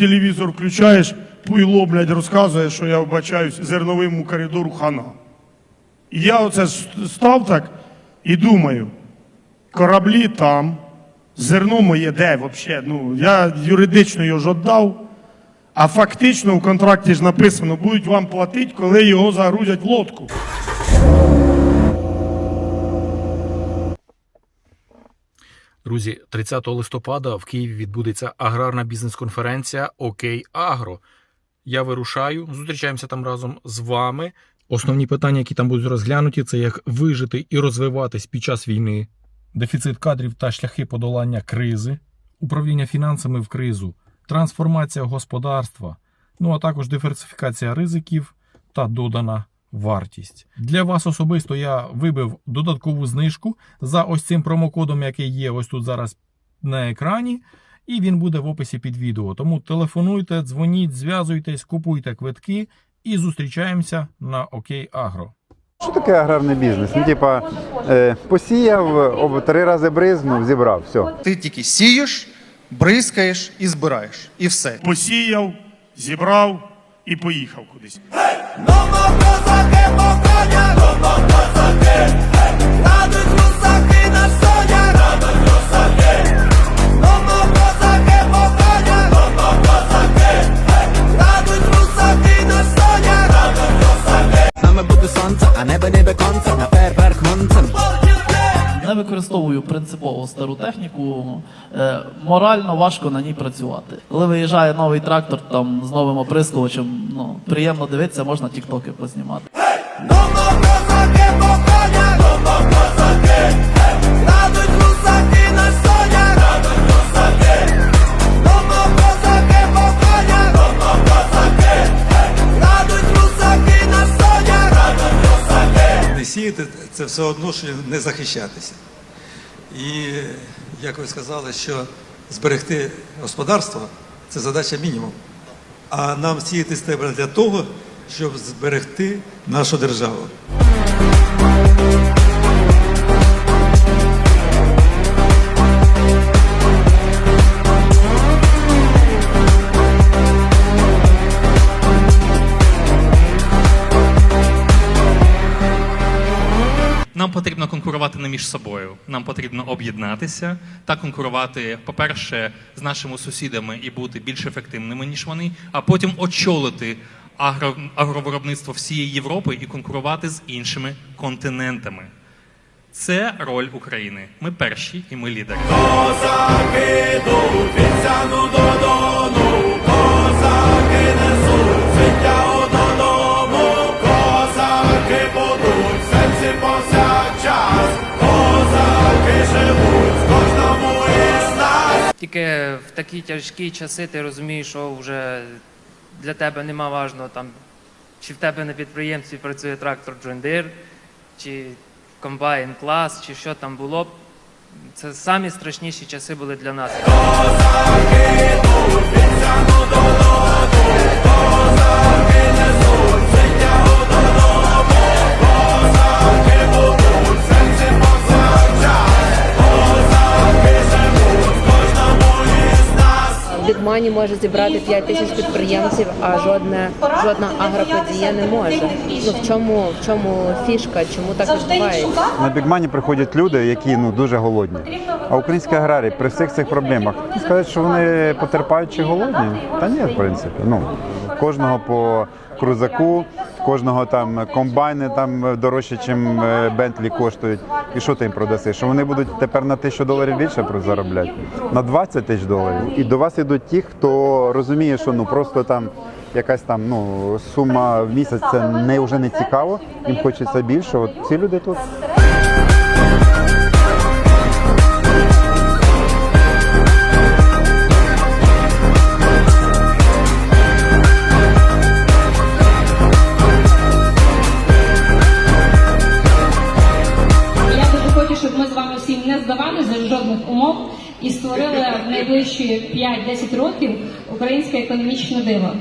телевізор включаєш, пуйло, блядь, розказує, що я вбачаюсь зерновому коридору хана. І я оце став так і думаю, кораблі там, зерно моє де взагалі? Ну, я юридично його ж віддав, а фактично в контракті ж написано, будуть вам платити, коли його загрузять в лодку. Друзі, 30 листопада в Києві відбудеться аграрна бізнес-конференція Окей Агро. Я вирушаю, зустрічаємося там разом з вами. Основні питання, які там будуть розглянуті, це як вижити і розвиватись під час війни, дефіцит кадрів та шляхи подолання кризи, управління фінансами в кризу, трансформація господарства, ну а також диверсифікація ризиків та додана вартість. Для вас особисто я вибив додаткову знижку за ось цим промокодом, який є ось тут зараз на екрані. І він буде в описі під відео. Тому телефонуйте, дзвоніть, зв'язуйтесь, купуйте квитки і зустрічаємося на Окей Агро. Що таке аграрний бізнес? Ну, типа, е, посіяв, об три рази бризнув, зібрав, все. Ти тільки сієш, бризкаєш і збираєш. І все. Посіяв, зібрав і поїхав кудись. No más que bocaña. Не використовую принципово стару техніку. Е, морально важко на ній працювати. Коли виїжджає новий трактор там з новим оприскувачем, ну приємно дивитися, можна тіктоки познімати. сіяти це все одно, що не захищатися. І як ви сказали, що зберегти господарство це задача мінімум. А нам сіяти треба для того, щоб зберегти нашу державу. Нам потрібно конкурувати не між собою. Нам потрібно об'єднатися та конкурувати, по-перше, з нашими сусідами і бути більш ефективними, ніж вони, а потім очолити агро, агровиробництво всієї Європи і конкурувати з іншими континентами. Це роль України. Ми перші і ми лідери. Тільки в такі тяжкі часи ти розумієш, що вже для тебе нема важного там, чи в тебе на підприємстві працює трактор Deere, чи комбайн клас, чи що там було. Це самі страшніші часи були для нас. Бігмані може зібрати 5 тисяч підприємців, а жодне жодна агроподія не може. Ну в чому в чому фішка? Чому так відбувається? На бігмані приходять люди, які ну дуже голодні. А українські аграрії при всіх цих проблемах сказати, що вони потерпають чи голодні? Та ні, в принципі. Ну кожного по крузаку, кожного там комбайни там дорожче, ніж Бентлі коштують. І що ти їм продаси? Що вони будуть тепер на тисячу доларів більше заробляти? На 20 тисяч доларів. І до вас йдуть ті, хто розуміє, що ну просто там. Якась там ну сума в місяць це не вже не цікаво, їм хочеться більше. От ці люди тут. Щоб ми з вами всі не здавали за жодних умов і створили в найближчі 5-10 років українське економічне диво.